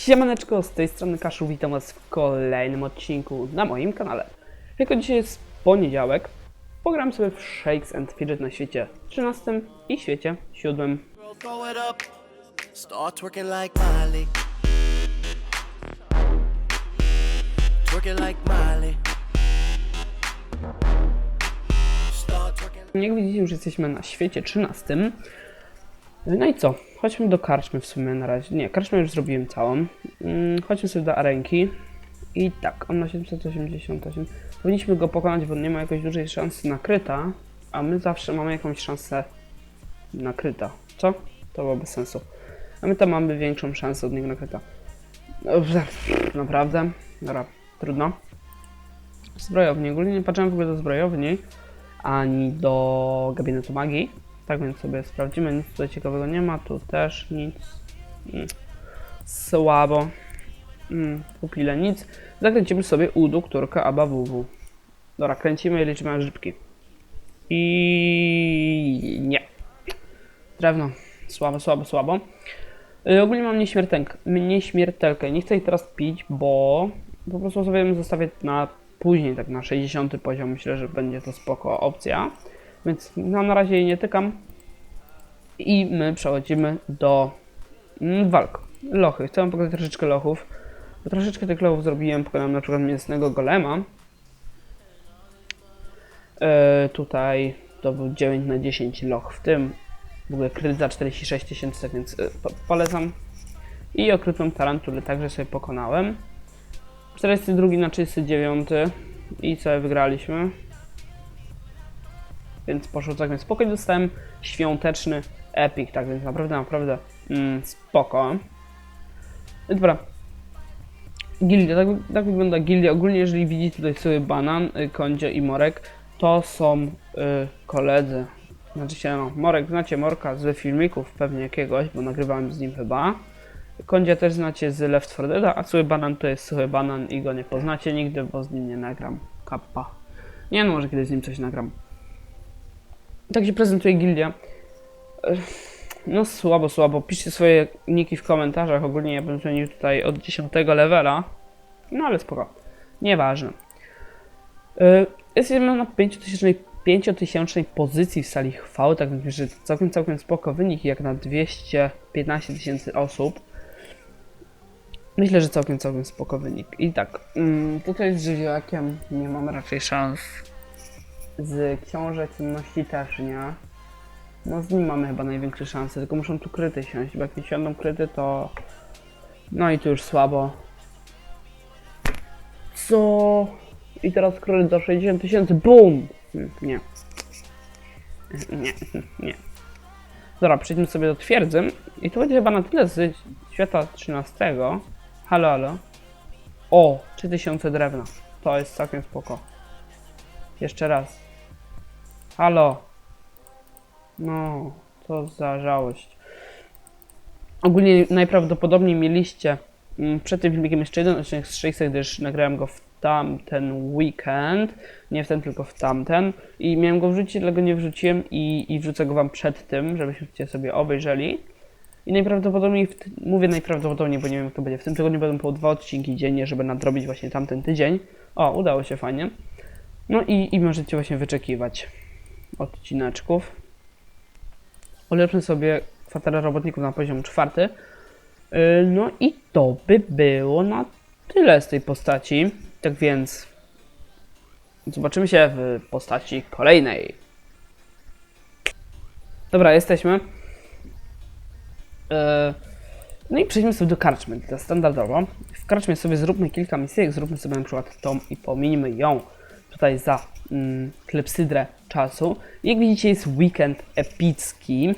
Siemaneczko, z tej strony Kaszu, witam was w kolejnym odcinku na moim kanale. Jako dzisiaj jest poniedziałek, pogram sobie w Shakes and Fidget na świecie 13 i świecie 7. Girl, throw it up. Start twerking like Miley. Twerking like Miley. Start twerking. Jak widzicie już jesteśmy na świecie 13. No i co? Chodźmy do karczmy w sumie na razie. Nie, karczmę już zrobiłem całą. Mm, Chodźmy sobie do arenki. I tak, on ma 788. Powinniśmy go pokonać, bo nie ma jakoś dużej szansy na kryta, a my zawsze mamy jakąś szansę na kryta. Co? To byłoby sensu. A my tam mamy większą szansę od niego na kryta. No, Naprawdę? Dobra, trudno. Zbrojowni. Ogólnie nie patrzyłem w ogóle do zbrojowni, ani do gabinetu magii. Tak więc sobie sprawdzimy. Nic tutaj ciekawego nie ma. Tu też nic. Mm. Słabo. Mm, pupile nic. Zakręcimy sobie u doktorka ABAWW. Dobra, kręcimy i liczymy aż grzybki. I nie. Drewno. Słabo, słabo, słabo. Y, ogólnie mam nieśmiertelkę. Nieśmiertelkę. Nie chcę jej teraz pić, bo po prostu sobie ją zostawię na później, tak na 60 poziom. Myślę, że będzie to spoko opcja. Więc no, na razie jej nie tykam. I my przechodzimy do mm, walk. Lochy. Chcę wam pokazać troszeczkę lochów. Bo troszeczkę tych lochów zrobiłem. Pokonałem na przykład mięsnego golema. E, tutaj to był 9 na 10 loch w tym. W ogóle kryt za 46 tysięcy, tak więc e, po, polecam. I okrutną tarantulę także sobie pokonałem. 42 na 39 i sobie wygraliśmy. Więc poszło całkiem spokojnie. Dostałem świąteczny epic, tak więc naprawdę, naprawdę mm, spoko. Dobra. Gildia, tak, tak wygląda gildia. Ogólnie jeżeli widzicie tutaj sobie banan, y, kondzio i morek, to są y, koledzy. Znaczy się, no, Morek, znacie Morka z filmików pewnie jakiegoś, bo nagrywałem z nim chyba. Kondzia też znacie z Left 4 Dead, a Suchy Banan to jest Suchy Banan i go nie poznacie nigdy, bo z nim nie nagram. Kappa. Nie no, może kiedyś z nim coś nagram. Tak się prezentuje gildia. No słabo, słabo. Piszcie swoje niki w komentarzach. Ogólnie ja bym zmienił tutaj od 10 levela. No ale spoko. Nieważne. Yy, Jesteśmy na 5000, 5000 pozycji w sali chwały, tak więc że całkiem, całkiem spoko wynik, jak na 215 tysięcy osób. Myślę, że całkiem, całkiem spoko wynik. I tak, mm, tutaj z żywiołakiem nie mam raczej szans. Z książę ciemności też nie. No z nim mamy chyba największe szanse, tylko muszą tu kryty siąść, bo jak nie siądą kryty, to... No i tu już słabo. Co? I teraz król za 60 tysięcy, BUM! Nie. Nie, nie. Dobra, przejdźmy sobie do twierdzy. I to będzie chyba na tyle z świata 13. Halo, halo. O, 3000 drewna. To jest całkiem spoko. Jeszcze raz. Halo. No, co za żałość. Ogólnie najprawdopodobniej mieliście mm, przed tym filmikiem jeszcze jeden odcinek z 600, gdyż nagrałem go w tamten weekend. Nie w ten, tylko w tamten. I miałem go wrzucić, ale go nie wrzuciłem i, i wrzucę go wam przed tym, żebyście sobie obejrzeli. I najprawdopodobniej, mówię najprawdopodobniej, bo nie wiem jak to będzie, w tym tygodniu będą po dwa odcinki dziennie, żeby nadrobić właśnie tamten tydzień. O, udało się fajnie. No i, i możecie właśnie wyczekiwać odcineczków. Ulepszę sobie kwaterę robotników na poziom czwarty. Yy, No i to by było na tyle z tej postaci. Tak więc zobaczymy się w postaci kolejnej. Dobra, jesteśmy. Yy, No i przejdźmy sobie do karczmy, standardowo. W karczmie sobie zróbmy kilka misji, zróbmy sobie na przykład tą i pominimy ją tutaj za mm, klepsydrę czasu. Jak widzicie jest weekend epicki.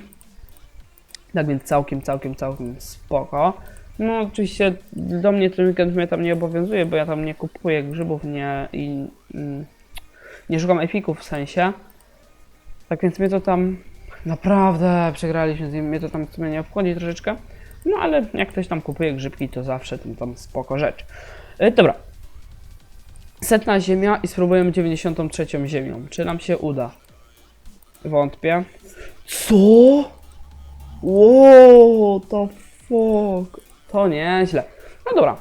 Tak więc całkiem, całkiem, całkiem spoko. No oczywiście do mnie ten weekend mnie tam nie obowiązuje, bo ja tam nie kupuję grzybów, nie i mm, nie szukam epików w sensie. Tak więc mnie to tam naprawdę przegraliśmy z nim, mnie to tam w sumie nie obchodzi troszeczkę. No ale jak ktoś tam kupuje grzybki, to zawsze tam spoko rzecz. E, dobra. Setna ziemia i spróbujemy 93 ziemią. Czy nam się uda? Wątpię. Co? Wow, to fuck. To nieźle. No dobra.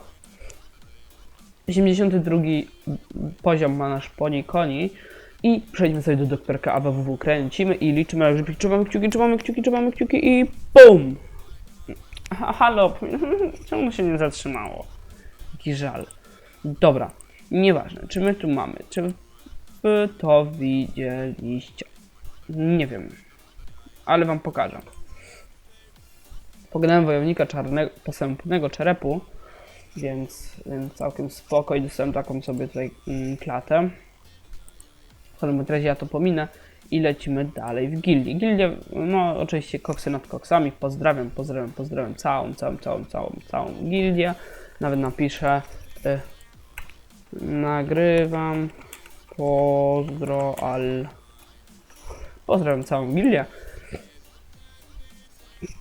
82 poziom ma nasz poni koni. I przejdźmy sobie do doktorka AWW. Kręcimy i liczymy, żeby trzymamy kciuki, trzymamy kciuki, trzymamy kciuki i BUM! Ha, halo, czemu się nie zatrzymało? Jaki żal. Dobra, nieważne, czy my tu mamy, czy wy to widzieliście? Nie wiem, ale wam pokażę. Pogadałem wojownika czarnego, posępnego czerepu, więc, więc całkiem spoko i dostałem taką sobie tutaj mm, klatę. W każdym razie ja to pominę i lecimy dalej w gildii. Gildia, no oczywiście koksy nad koksami. Pozdrawiam, pozdrawiam, pozdrawiam całą, całą, całą, całą, całą gildię. Nawet napiszę y, nagrywam pozdro al pozdrawiam całą gildię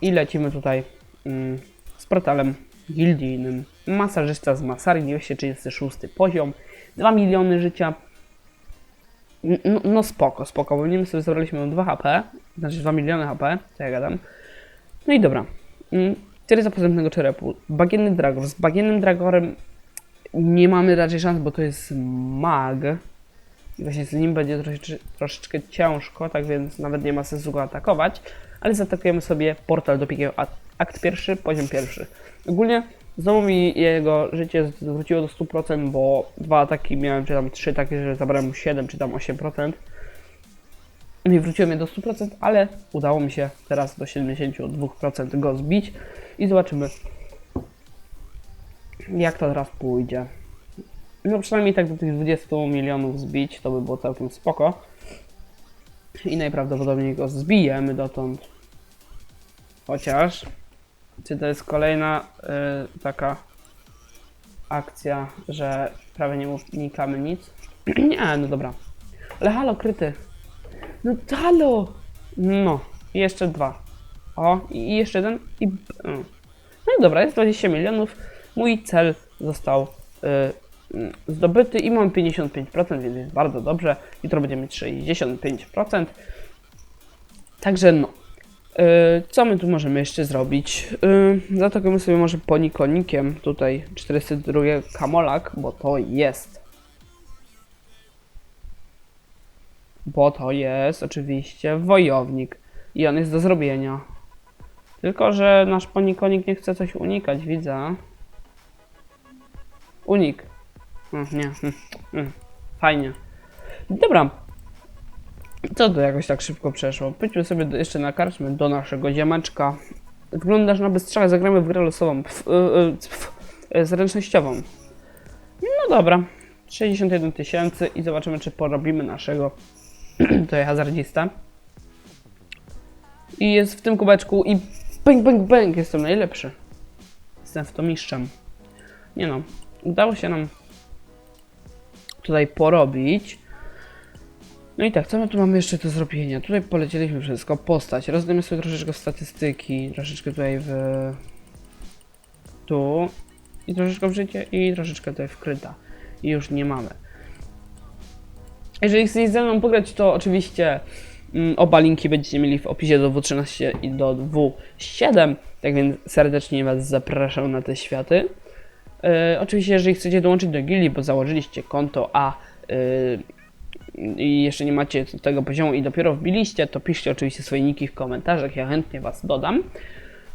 i lecimy tutaj mm, z portalem gildijnym. Masażysta z Masari 236 poziom, 2 miliony życia. No, no spoko, spoko, bo my sobie zabraliśmy 2 HP, znaczy 2 miliony HP, co ja gadam. No i dobra. Mm, Teryza pozępnego czerepu. Bagienny dragor. Z bagiennym dragorem nie mamy raczej szans, bo to jest mag. I właśnie z nim będzie troszeczkę, ciężko, tak więc nawet nie ma sensu go atakować. Ale zaatakujemy sobie portal do piekiel. A- Akt pierwszy, poziom pierwszy. Ogólnie znowu mi jego życie zwróciło do 100%, bo dwa ataki miałem, czy tam trzy takie, że zabrałem mu 7 czy tam 8%. Nie wróciło mnie do 100%, ale udało mi się teraz do 72% go zbić i zobaczymy jak to teraz pójdzie. No przynajmniej tak do tych 20 milionów zbić, to by było całkiem spoko. I najprawdopodobniej go zbijemy dotąd. Chociaż, czy to jest kolejna y, taka akcja, że prawie nie unikamy nic? nie, no dobra. Ale halo, kryty. No halo! No, jeszcze dwa. O, i jeszcze jeden i... No i dobra, jest 20 milionów. Mój cel został y, zdobyty i mam 55%, więc jest bardzo dobrze. Jutro będziemy mieć 65%. Także no. Y, co my tu możemy jeszcze zrobić? Y, zaatakujemy sobie może ponikonikiem tutaj 402 kamolak, bo to jest. Bo to jest oczywiście wojownik i on jest do zrobienia. Tylko, że nasz ponikonik nie chce coś unikać, widzę. Unik. Mm, nie. mm, mm. Fajnie. Dobra. Co to jakoś tak szybko przeszło? Pójdźmy sobie do, jeszcze na karczmę do naszego ziemeczka. Wyglądasz na bystrzaka, zagramy w grę losową. Pf, y, y, pf, y, zręcznościową. No dobra. 61 tysięcy i zobaczymy, czy porobimy naszego tutaj hazardzista. I jest w tym kubeczku i bang, bang, bang, jestem najlepszy. Jestem w to mistrzem. Nie no, udało się nam tutaj porobić. No i tak, co my tu mamy jeszcze do zrobienia? Tutaj polecieliśmy wszystko, postać. Rozdajemy sobie troszeczkę statystyki, troszeczkę tutaj w... Tu. I troszeczkę w życie i troszeczkę tutaj wkryta. I już nie mamy. Jeżeli chcecie ze mną pograć, to oczywiście mm, oba linki będziecie mieli w opisie do W13 i do W7. Tak więc serdecznie Was zapraszam na te światy. E, oczywiście, jeżeli chcecie dołączyć do gildii, bo założyliście konto, a e, i jeszcze nie macie tego poziomu i dopiero wbiliście, to piszcie oczywiście swoje niki w komentarzach, ja chętnie Was dodam.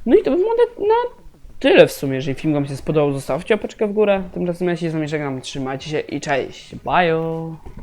No i to by było na, na tyle w sumie. Jeżeli film Wam się spodobał, zostawcie opeczkę w górę. Tymczasem ja się z Wami żegnam, trzymajcie się i cześć. Bye!